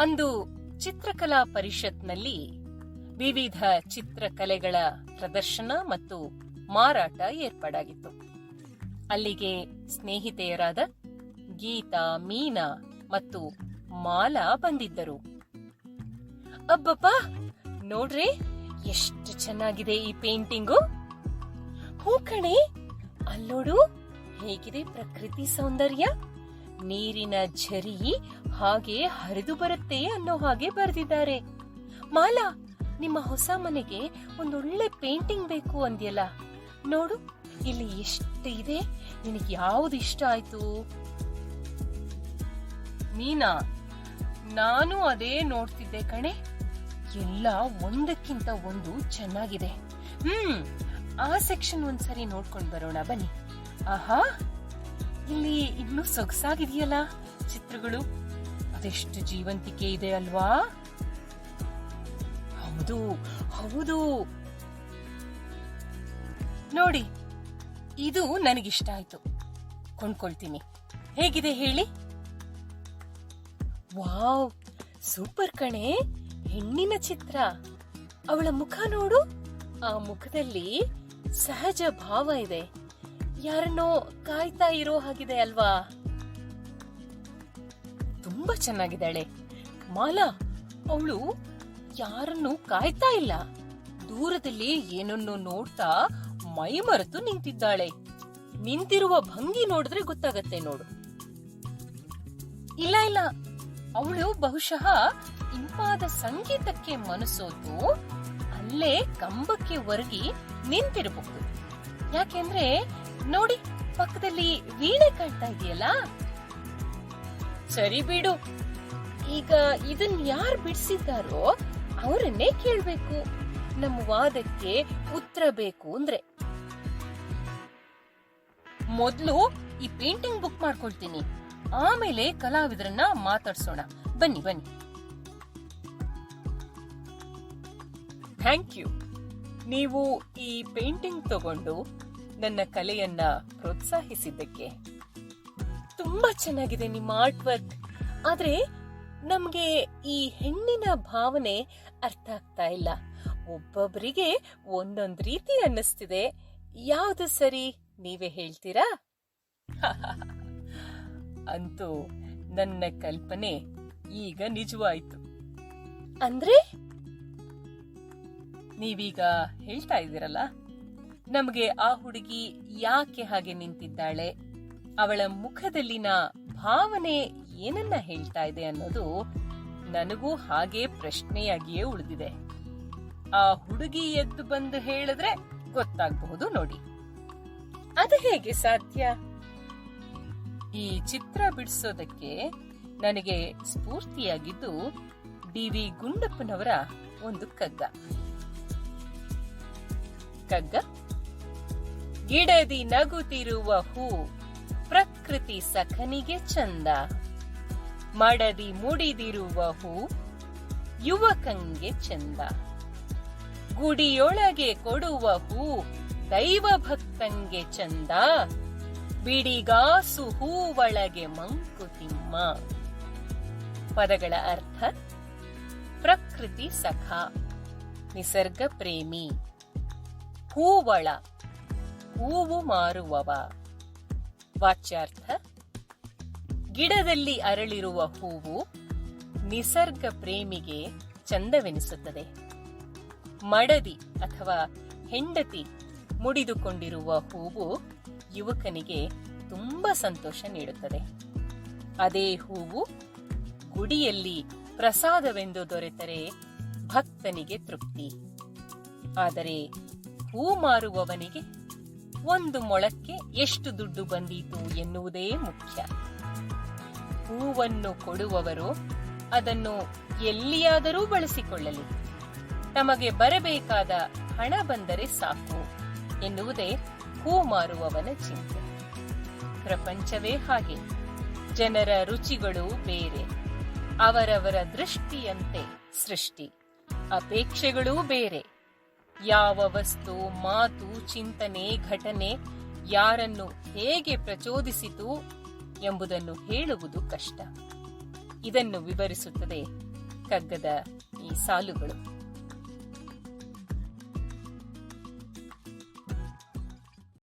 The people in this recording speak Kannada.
ಅಂದು ಚಿತ್ರಕಲಾ ಪರಿಷತ್ನಲ್ಲಿ ವಿವಿಧ ಚಿತ್ರಕಲೆಗಳ ಪ್ರದರ್ಶನ ಮತ್ತು ಮಾರಾಟ ಏರ್ಪಾಡಾಗಿತ್ತು. ಅಲ್ಲಿಗೆ ಸ್ನೇಹಿತೆಯರಾದ ಗೀತಾ, ಮೀನಾ ಮತ್ತು ಮಾಲಾ ಬಂದಿದ್ದರು. ಅಬ್ಬಪ್ಪ ನೋಡ್ರಿ, ಎಷ್ಟು ಚೆನ್ನಾಗಿದೆ ಈ ಪೇಂಟಿಂಗು! ಹೂ ಕಣೆ, ಅಲ್ಲೋಡು, ಹೇಗಿದೆ ಪ್ರಕೃತಿ ಸೌಂದರ್ಯ? ನೀರಿನ ಝರಿ ಹಾಗೆ ಹರಿದು ಬರುತ್ತೆ ಅನ್ನೋ ಹಾಗೆ ಬರೆದಿದ್ದಾರೆ. ಮಾಲಾ, ನಿಮ್ಮ ಹೊಸ ಮನೆಗೆ ಒಂದೊಳ್ಳೆ ಪೇಂಟಿಂಗ್ ಬೇಕು ಅಂದ್ಯಲ್ಲ? ನೋಡು, ಇಲ್ಲಿ ಎಷ್ಟು ಇದೆ? ನಿನಗೆ ಯಾವ್ದು ಇಷ್ಟ ಆಯ್ತು? ಮೀನಾ, ನಾನು ಅದೇ ನೋಡ್ತಿದ್ದೆ ಕಣೆ. ಎಲ್ಲ ಒಂದಕ್ಕಿಂತ ಒಂದು ಚೆನ್ನಾಗಿದೆ. ಹ್ಮ್, ಆ ಸೆಕ್ಷನ್ ಒಂದ್ಸರಿ ನೋಡ್ಕೊಂಡು ಬರೋಣ, ಬನ್ನಿ. ಆಹಾ! ಇಲ್ಲಿ ಇನ್ನೂ ಸೊಗಸಾಗಿದೆಯಲ್ಲ ಚಿತ್ರಗಳು? ಅದೆಷ್ಟು ಜೀವಂತಿಕೆ ಇದೆ ಅಲ್ವಾ? ಹೌದು ಹೌದು. ನೋಡಿ, ಇದು ನನಗಿಷ್ಟ ಆಯ್ತು. ಕೊಂಡ್ಕೊಳ್ತೀನಿ. ಹೇಗಿದೆ ಹೇಳಿ? ವಾವ್, ಸೂಪರ್ ಕಣೆ. ಹೆಣ್ಣಿನ ಚಿತ್ರ. ಅವಳ ಮುಖ ನೋಡು. ಆ ಮುಖದಲ್ಲಿ ಸಹಜ ಭಾವ ಇದೆ. ಯಾರನ್ನೋ ಕಾಯ್ತಾ ಇರೋ ಹಾಗಿದೆ ಅಲ್ವಾ? ತುಂಬಾ ಚೆನ್ನಾಗಿದ್ದಾಳೆ. ಮಾಲಾ, ಅವಳು ಯಾರನ್ನು ಕಾಯ್ತಾ ಇಲ್ಲ. ದೂರದಲ್ಲಿ ಏನನ್ನು ನೋಡ್ತಾ ಮೈ ಮರೆತು ನಿಂತಿದ್ದಾಳೆ. ನಿಂತಿರುವ ಭಂಗಿ ನೋಡಿದ್ರೆ ಗೊತ್ತಾಗತ್ತೆ ನೋಡು. ಇಲ್ಲ ಇಲ್ಲ. ಅವಳು ಬಹುಶಃ ಇಂಪಾದ ಸಂಗೀತಕ್ಕೆ ಮನಸೋತು ಅಲ್ಲೇ ಕಂಬಕ್ಕೆ ಒರಗಿ ನಿಂತಿರಬಹುದು. ಯಾಕೆಂದ್ರೆ ನೋಡಿ, ಪಕ್ಕದಲ್ಲಿ ವೀಣೆ ಕಾಣ್ತಾ ಇದೆಯಲ್ಲ? ಸರಿ ಬಿಡು. ಈಗ ಇದನ್ ಯಾರು ಬಿಡಿಸಿದ್ದಾರೋ ಅವರನ್ನೇ ಕೇಳ್ಬೇಕು. ನಮ್ಮ ವಾದಕ್ಕೆ ಉತ್ತರ ಬೇಕು ಅಂದ್ರೆ. ಮೊದ್ಲು ಈ ಪೇಂಟಿಂಗ್ ಬುಕ್ ಮಾಡ್ಕೊಳ್ತೀನಿ. ಆಮೇಲೆ ಕಲಾವಿದರನ್ನ ಮಾತಾಡ್ಸೋಣ. ಬನ್ನಿ ಬನ್ನಿ. ಥ್ಯಾಂಕ್ ಯು ನೀವು ಈ ಪೇಂಟಿಂಗ್ ತಗೊಂಡು ನನ್ನ ಕಲೆಯನ್ನ ಪ್ರೋತ್ಸಾಹಿಸಿದ್ದಕ್ಕೆ. ತುಂಬಾ ಚೆನ್ನಾಗಿದೆ ನಿಮ್ಮ ಆರ್ಟ್ ವರ್ಕ್ ಆದ್ರೆ ನಮ್ಗೆ ಈ ಹೆಣ್ಣಿನ ಭಾವನೆ ಅರ್ಥ ಆಗ್ತಾ ಇಲ್ಲ. ಒಬ್ಬೊಬ್ಬರಿಗೆ ಒಂದೊಂದ್ ರೀತಿ ಅನ್ನಿಸ್ತಿದೆ. ಯಾವುದು ಸರಿ ನೀವೇ ಹೇಳ್ತೀರಾ? ಅಂತೂ ನನ್ನ ಕಲ್ಪನೆ ಈಗ ನಿಜವಾಯ್ತು. ಅಂದ್ರೆ? ನೀವೀಗ ಹೇಳ್ತಾ ಇದ್ದೀರಲ್ಲ? ನಮಗೆ ಆ ಹುಡುಗಿ ಯಾಕೆ ಹಾಗೆ ನಿಂತಿದ್ದಾಳೆ? ಅವಳ ಮುಖದಲ್ಲಿನ ಭಾವನೆ ಏನನ್ನ ಹೇಳ್ತಾ ಇದೆ ಅನ್ನೋದು ನನಗೂ ಹಾಗೆ ಪ್ರಶ್ನೆಯಾಗಿಯೇ ಉಳಿದಿದೆ. ಆ ಹುಡುಗಿ ಎದ್ದು ಬಂದು ಹೇಳಿದ್ರೆ ಗೊತ್ತಾಗಬಹುದು ನೋಡಿ. ಅದು ಹೇಗೆ ಸಾಧ್ಯ? ಈ ಚಿತ್ರ ಬಿಡಿಸೋದಕ್ಕೆ ನನಗೆ ಸ್ಫೂರ್ತಿಯಾಗಿದ್ದು ಡಿ ವಿ ಗುಂಡಪ್ಪನವರ ಒಂದು ಕಗ್ಗ. ಕಗ್ಗ? ಗಿಡದಿ ನಗುತ್ತಿರುವ ಹೂ ಪ್ರಕೃತಿ ಸಖನಿಗೆ ಚಂದ. ಮಡದಿ ಮುಡಿದಿರುವ ಹೂ ಯುವಕಂಗೆ ಚಂದ. ಗುಡಿಯೊಳಗೆ ಕೊಡುವ ಹೂ ದೈವ ಭಕ್ತಂಗೆ ಚಂದ. ಬಿಡಿಗಾಸು ಹೂವಳಗೆ ಮಂಕುತಿಮ್ಮ ಪದಗಳ ಅರ್ಥ ಪ್ರಕೃತಿ ಸಖ ನಿಸರ್ಗ ಪ್ರೇಮಿ ಹೂವಳ. ಹೂವು ಮಾರುವವ. ವಾಚ್ಯಾರ್ಥ, ಗಿಡದಲ್ಲಿ ಅರಳಿರುವ ಹೂವು ನಿಸರ್ಗ ಪ್ರೇಮಿಗೆ ಚಂದವೆನಿಸುತ್ತದೆ. ಮಡದಿ ಅಥವಾ ಹೆಂಡತಿ ಮುಡಿದುಕೊಂಡಿರುವ ಹೂವು ಯುವಕನಿಗೆ ತುಂಬಾ ಸಂತೋಷ ನೀಡುತ್ತದೆ. ಅದೇ ಹೂವು ಗುಡಿಯಲ್ಲಿ ಪ್ರಸಾದವೆಂದು ದೊರೆತರೆ ಭಕ್ತನಿಗೆ ತೃಪ್ತಿ. ಆದರೆ ಹೂ ಮಾರುವವನಿಗೆ ಒಂದು ಮೊಳಕ್ಕೆ ಎಷ್ಟು ದುಡ್ಡು ಬಂದೀತು ಎನ್ನುವುದೇ ಮುಖ್ಯ. ಹೂವನ್ನು ಕೊಡುವವರು ಅದನ್ನು ಎಲ್ಲಿಯಾದರೂ ಬಳಸಿಕೊಳ್ಳಲಿ. ತಮಗೆ ಬರಬೇಕಾದ ಹಣ ಬಂದರೆ ಸಾಕು ಎನ್ನುವುದೇ ಹೂ ಮಾರುವವನ ಚಿಂತೆ. ಪ್ರಪಂಚವೇ ಹಾಗೆ. ಜನರ ರುಚಿಗಳು ಬೇರೆ. ಅವರವರ ದೃಷ್ಟಿಯಂತೆ ಸೃಷ್ಟಿ. ಅಪೇಕ್ಷೆಗಳೂ ಬೇರೆ. ಯಾವ ವಸ್ತು, ಮಾತು, ಚಿಂತನೆ, ಘಟನೆ ಯಾರನ್ನು ಹೇಗೆ ಪ್ರಚೋದಿಸಿತು ಎಂಬುದನ್ನು ಹೇಳುವುದು ಕಷ್ಟ. ಇದನ್ನು ವಿವರಿಸುತ್ತದೆ ಕಗ್ಗದ ಈ ಸಾಲುಗಳು.